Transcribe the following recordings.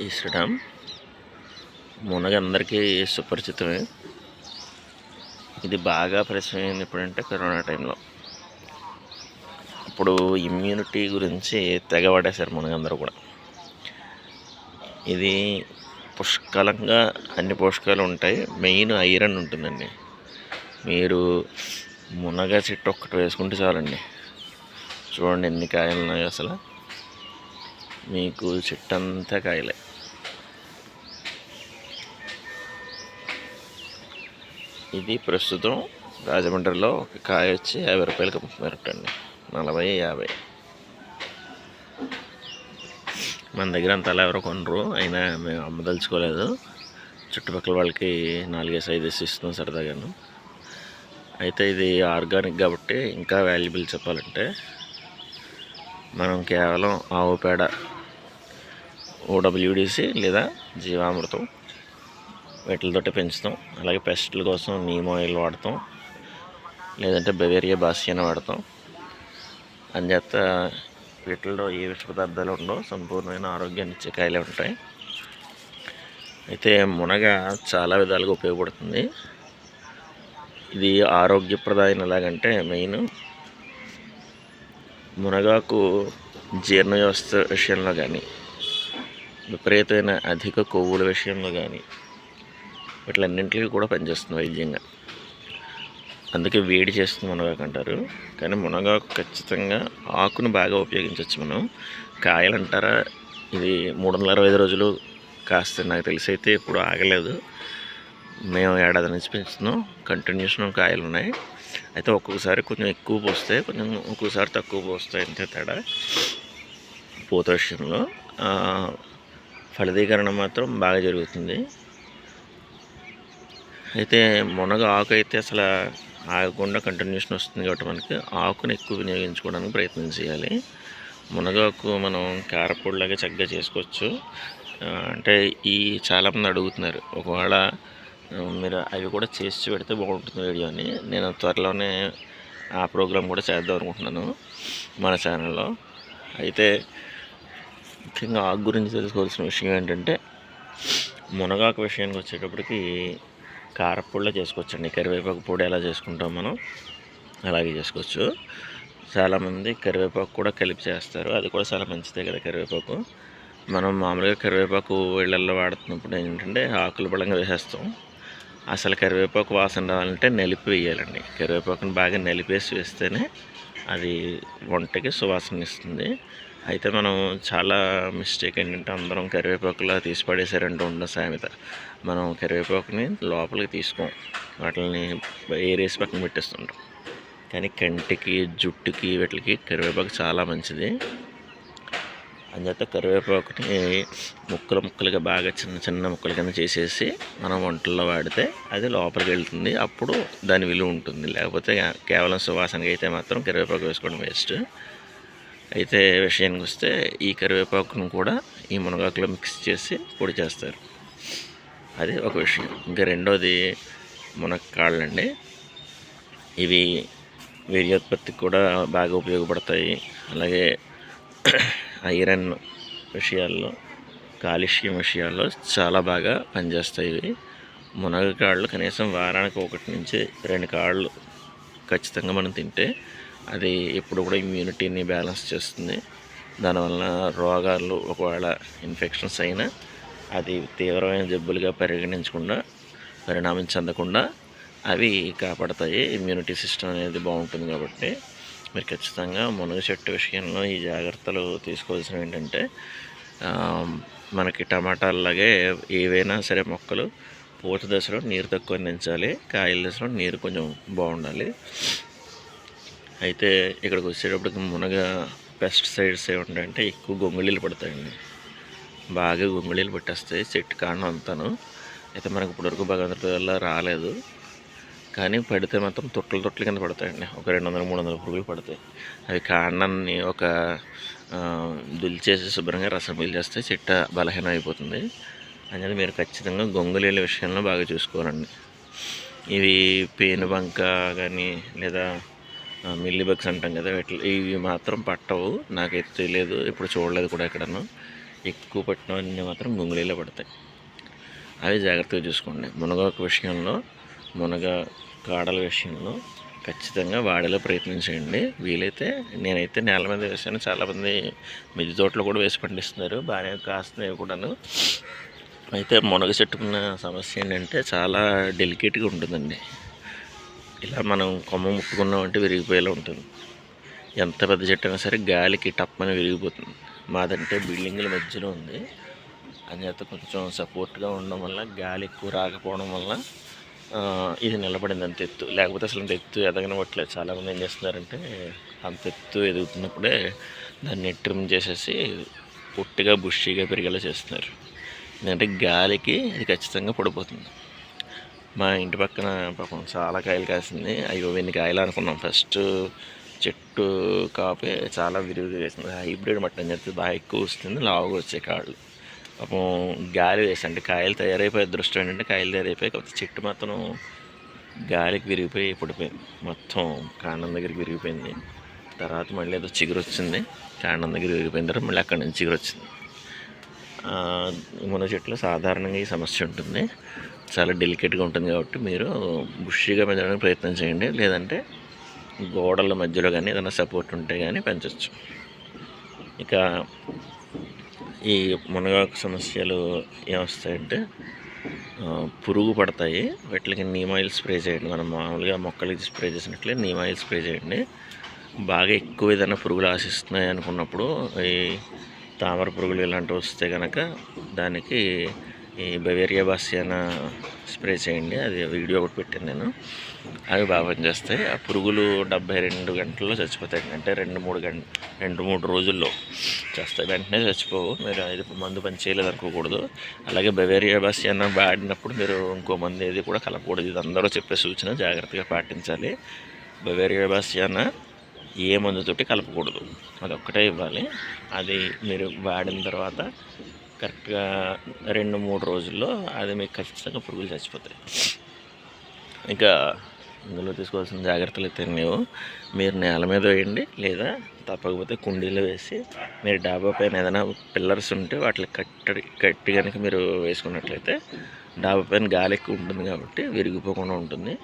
ఈ శ్రీరామ్ మునగ అందరికీ సుపరిచితమే. ఇది బాగా పరిచయం ఎప్పుడంటే కరోనా టైంలో. అప్పుడు ఇమ్యూనిటీ గురించి తెగబడేశారు మునగందరూ కూడా. ఇది పుష్కలంగా అన్ని పోషకాలు ఉంటాయి. మెయిన్ ఐరన్ ఉంటుందండి. మీరు మునగ చెట్టు ఒక్కటి వేసుకుంటే చాలండి. చూడండి ఎన్ని కాయలు ఉన్నాయో అసలు. మీకు చెట్టు అంతా కాయలే. ఇది ప్రస్తుతం రాజమండ్రిలో ఒక కాయ వచ్చి యాభై రూపాయలకి అమ్ముతున్నారటండి. నలభై యాభై. మన దగ్గర అంత అలా ఎవరో కొనరు అయినా మేము అమ్మదలుచుకోలేదు. చుట్టుపక్కల వాళ్ళకి నాలుగేసి ఐదేసి ఇస్తున్నాం సరదాగాను. అయితే ఇది ఆర్గానిక్ కాబట్టి ఇంకా వాల్యుబుల్ చెప్పాలంటే మనం కేవలం ఆవు పేడ ఓడబ్ల్యూడిసి లేదా జీవామృతం వీటితోటి పెంచుతాం. అలాగే పెస్ట్ల కోసం నీమ్ ఆయిల్ వాడతాం. లేదంటే బెవేరియా బాసియన వాడతాం. అంచేత వీటిల్లో ఏ విష పదార్థాలు ఉండవు సంపూర్ణమైన ఆరోగ్యాన్ని ఇచ్చే కాయలే ఉంటాయి. అయితే మునగ చాలా విధాలుగా ఉపయోగపడుతుంది. ఇది ఆరోగ్యప్రదాయం ఎలాగంటే మెయిన్ మునగాకు జీర్ణ వ్యవస్థ విషయంలో కానీ విపరీతమైన అధిక కొవ్వుల విషయంలో కానీ వీటిలన్నింటికి కూడా పనిచేస్తుంది వైద్యంగా. అందుకే వేడి చేస్తుంది మునగాకు అంటారు. కానీ మునగాకు ఖచ్చితంగా ఆకును బాగా ఉపయోగించవచ్చు మనం. కాయలు అంటారా ఇది మూడు వందల అరవై ఐదు రోజులు కాస్త నాకు తెలిసి అయితే ఇప్పుడు ఆగలేదు. మేము ఏడాది నుంచి పెంచుతున్నాం. కంటిన్యూషన్ కాయలు ఉన్నాయి. అయితే ఒక్కొక్కసారి కొంచెం ఎక్కువ పోస్తాయి కొంచెం ఒక్కొక్కసారి తక్కువ పోస్తాయి అంతే తేడా. పూత విషయంలో. ఫలదీకరణ మాత్రం బాగా జరుగుతుంది. అయితే మునగ ఆకు అయితే అసలు ఆగకుండా కంటిన్యూషన్ వస్తుంది కాబట్టి మనకి ఆకును ఎక్కువ వినియోగించుకోవడానికి ప్రయత్నం చేయాలి. మునగాకు మనం కారపొడిలాగా చక్కగా చేసుకోవచ్చు. అంటే ఈ చాలామంది అడుగుతున్నారు ఒకవేళ మీరు అవి కూడా చేసి పెడితే బాగుంటుంది వీడియో అని. నేను త్వరలోనే ఆ ప్రోగ్రామ్ కూడా చేద్దాం అనుకుంటున్నాను మన ఛానల్లో. అయితే ముఖ్యంగా ఆకు గురించి తెలుసుకోవాల్సిన విషయం ఏంటంటే మునగాకు విషయానికి వచ్చేటప్పటికి కారపొడిలో చేసుకోవచ్చండి. కరివేపాకు పొడి ఎలా చేసుకుంటాం మనం అలాగే చేసుకోవచ్చు. చాలామంది కరివేపాకు కూడా కలిపి చేస్తారు. అది కూడా చాలా మంచిదే కదా కరివేపాకు. మనం మామూలుగా కరివేపాకు ఇళ్ళల్లో వాడుతున్నప్పుడు ఏంటంటే ఆకులు బలంగా వేసేస్తాం. అసలు కరివేపాకు వాసన రావాలంటే నలిపి వేయాలండి. కరివేపాకుని బాగా నలిపేసి వేస్తేనే అది వంటకి సువాసన ఇస్తుంది. అయితే మనం చాలా మిస్టేక్ ఏంటంటే అందరం కరివేపాకులా తీసి పడేసారంటూ ఉన్న సామెత. మనం కరివేపాకుని లోపలికి తీసుకోం. వాటిని ఏరేసి పక్కన పెట్టేస్తుంటాం. కానీ కంటికి జుట్టుకి వీటికి కరివేపాకు చాలా మంచిది. అందుచేత కరివేపాకుని ముక్కలు ముక్కలుగా బాగా చిన్న చిన్న ముక్కలు కింద చేసేసి మనం వంటల్లో వాడితే అది లోపలికి వెళ్తుంది. అప్పుడు దాని విలువ ఉంటుంది. లేకపోతే కేవలం సువాసనకి అయితే మాత్రం కరివేపాకు వేసుకోవడం వేస్ట్ అయితే విషయానికి వస్తే ఈ కరివేపాకును కూడా ఈ మునగాకులో మిక్స్ చేసి పొడి చేస్తారు. అది ఒక విషయం. ఇంకా రెండోది మునక్కాళ్ళండి. ఇవి వీర్యోత్పత్తికి కూడా బాగా ఉపయోగపడతాయి. అలాగే ఐరన్ విషయాల్లో కాలుష్యం విషయాల్లో చాలా బాగా పనిచేస్తాయి ఇవి. మునగకాళ్ళు కనీసం వారానికి ఒకటి నుంచి రెండు కాళ్ళు ఖచ్చితంగా మనం తింటే అది ఎప్పుడు కూడా ఇమ్యూనిటీని బ్యాలెన్స్ చేస్తుంది. దానివల్ల రోగాలు ఒకవేళ ఇన్ఫెక్షన్స్ అయినా అది తీవ్రమైన జబ్బులుగా పరిగణించకుండా పరిణామం చెందకుండా అవి కాపాడతాయి. ఇమ్యూనిటీ సిస్టమ్ అనేది బాగుంటుంది కాబట్టి మీరు ఖచ్చితంగా మునగ చెట్టు విషయంలో ఈ జాగ్రత్తలు తీసుకోవాల్సినవి ఏంటంటే మనకి టమాటాలలాగే ఏవైనా సరే మొక్కలు పూత దశలో నీరు తక్కువ అందించాలి కాయల దశలో నీరు కొంచెం బాగుండాలి. అయితే ఇక్కడికి వచ్చేటప్పటికి మునగ పెస్టిసైడ్స్ ఏమిటంటే ఎక్కువ గొంగళీలు పడతాయండి. బాగా గొంగళీలు పట్టేస్తాయి చెట్టు కాండం అంతాను. అయితే మనకు ఇప్పటివరకు భగవంతుడి వల్ల రాలేదు. కానీ పడితే మాత్రం తొట్టలు తొట్టలు కింద పడతాయండి. ఒక రెండు వందల మూడు వందల పురుగులు పడతాయి. అవి కాండాన్ని ఒక దులిచేసి శుభ్రంగా రసం పీల్చేస్తే చెట్టు బలహీనం అయిపోతుంది. అనేది మీరు ఖచ్చితంగా గొంగులీల విషయంలో బాగా చూసుకోవాలండి. ఇవి పేనుబంక కానీ లేదా మిల్లీ బగ్స్ అంటాం కదా వీటి ఇవి మాత్రం పట్టవు. నాకైతే తెలియదు ఇప్పుడు చూడలేదు కూడా ఎక్కడను. ఎక్కువ పట్టినవన్నీ మాత్రం గుంగులీలో పడతాయి. అవి జాగ్రత్తగా చూసుకోండి. మునగాకు విషయంలో మునగ కాడల విషయంలో ఖచ్చితంగా వాడేలా ప్రయత్నించండి వీలైతే నేనైతే నేల మీద వేసాను. చాలామంది మిద్దె తోటలో కూడా వేసి పండిస్తున్నారు. బాగానే కాస్తున్నాయి కూడాను. అయితే మునగ చెట్టుకున్న సమస్య ఏంటంటే చాలా డెలికేట్గా ఉంటుందండి. ఇలా మనం కొమ్మ ముట్టుకున్నామంటే విరిగిపోయేలా ఉంటుంది. ఎంత పెద్ద చెట్టు అయినా సరే గాలికి టప్పని విరిగిపోతుంది. మాదంటే బిల్డింగుల మధ్యలో ఉంది. అందుచేత కొంచెం సపోర్ట్గా ఉండడం వల్ల గాలి ఎక్కువ రాకపోవడం వల్ల ఇది నిలబడింది అంత ఎత్తు. లేకపోతే అసలు అంత ఎత్తు ఎదగనివ్వట్లేదు చాలామంది ఏం చేస్తున్నారంటే అంత ఎత్తు ఎదుగుతున్నప్పుడే దాన్ని ట్రిమ్ చేసేసి పొట్టిగా బుష్షీగా పెరిగేలా చేస్తున్నారు. ఎందుకంటే గాలికి అది ఖచ్చితంగా పడిపోతుంది. మా ఇంటి పక్కన పాపం చాలా కాయలు కాసింది. అయ్యో ఎన్ని కాయలు అనుకున్నాం. ఫస్ట్ చెట్టు కాపే చాలా విరివిగా వేసింది. హైబ్రిడ్ మట్టం చెప్తే బాగా ఎక్కువ వస్తుంది. లావుగా వచ్చే కాళ్ళు. పాపం గాలి వేసి అంటే కాయలు తయారైపోయి దృష్టి ఏంటంటే కాయలు తయారైపోయి కాకపోతే చెట్టు మాత్రం గాలికి విరిగిపోయి పడిపోయింది. మొత్తం కాండం దగ్గరికి విరిగిపోయింది. తర్వాత మళ్ళీ ఏదో చిగురు వచ్చింది. కాండం దగ్గర విరిగిపోయిన తర్వాత మళ్ళీ అక్కడి నుంచి చిగురు వచ్చింది. ఆ, మునగ చెట్లు సాధారణంగా ఈ సమస్య ఉంటుంది. చాలా డెలికేట్గా ఉంటుంది కాబట్టి మీరు బుషిగా పెంచడానికి ప్రయత్నం చేయండి. లేదంటే గోడల మధ్యలో కానీ ఏదైనా సపోర్ట్ ఉంటే కానీ పెంచవచ్చు ఇక ఈ మునగాకు సమస్యలు ఏమొస్తాయంటే పురుగు పడతాయి. వీటికి నీమ్ ఆయిల్ స్ప్రే చేయండి. మనం మామూలుగా మొక్కలకి స్ప్రే చేసినట్లే నీమ్ ఆయిల్ స్ప్రే చేయండి. బాగా ఎక్కువ ఏదైనా పురుగులు ఆశిస్తున్నాయి అనుకున్నప్పుడు ఈ తామర పురుగులు ఇలాంటివి వస్తే కనుక దానికి ఈ బవేరియా బాసియానా స్ప్రే చేయండి. అది వీడియో ఒకటి పెట్టాను నేను. అవి బాగా పనిచేస్తాయి. ఆ పురుగులు డెబ్బై రెండు గంటల్లో చచ్చిపోతాయి. అంటే రెండు మూడు గంట రెండు మూడు రోజుల్లో చేస్తాయి. వెంటనే చచ్చిపోవు. మీరు ఇది మందు పని చేయలేదు అనుకోకూడదు. అలాగే బవేరియా బాసియానా వాడినప్పుడు మీరు ఇంకో మందు ఏది కూడా కలపకూడదు. ఇది అందరూ చెప్పే సూచన. జాగ్రత్తగా పాటించాలి. బవేరియా బాసియానా ఏ మందుతోటి కలపకూడదు. అది ఒక్కటే ఇవ్వాలి. అది మీరు వాడిన తర్వాత కరెక్ట్గా రెండు మూడు రోజుల్లో అది మీకు ఖచ్చితంగా పురుగులు చచ్చిపోతాయి. ఇంకా ఇందులో తీసుకోవాల్సిన జాగ్రత్తలు అయితే నీవు మీరు నేల మీద వేయండి లేదా తప్పకపోతే కుండీలో వేసి మీరు డాబా పైన ఏదైనా పిల్లర్స్ ఉంటే వాటిని కట్టడి కట్టి కనుక మీరు వేసుకున్నట్లయితే డాబా పైన గాలి ఎక్కువ ఉంటుంది కాబట్టి విరిగిపోకుండా ఉంటుంది.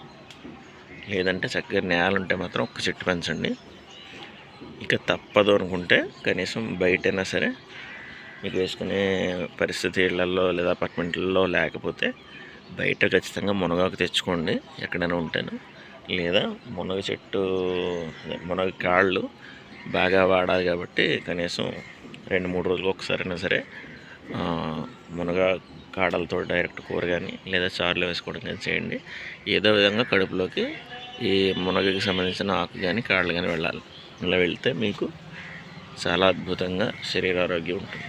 లేదంటే చక్కగా నేల ఉంటే మాత్రం ఒక్క చెట్టు పెంచండి. ఇక తప్పదు అనుకుంటే కనీసం బయటైనా సరే మీకు వేసుకునే పరిస్థితి ఇళ్ళలో లేదా అపార్ట్మెంట్లలో లేకపోతే బయట ఖచ్చితంగా మునగాకు తెచ్చుకోండి ఎక్కడైనా ఉంటాను. లేదా మునగ చెట్టు మునగ కాళ్ళు బాగా వాడాలి కాబట్టి కనీసం రెండు మూడు రోజులు ఒకసారైనా సరే మునగ కాడలతో డైరెక్ట్ కూర కానీ లేదా చారులో వేసుకోవడం కానీ చేయండి. ఏదో విధంగా కడుపులోకి ఈ మునగకి సంబంధించిన ఆకు కానీ కాళ్ళు కానీ వెళ్ళాలి. ఇలా వెళ్తే మీకు చాలా అద్భుతంగా శరీరారోగ్యం ఉంటుంది.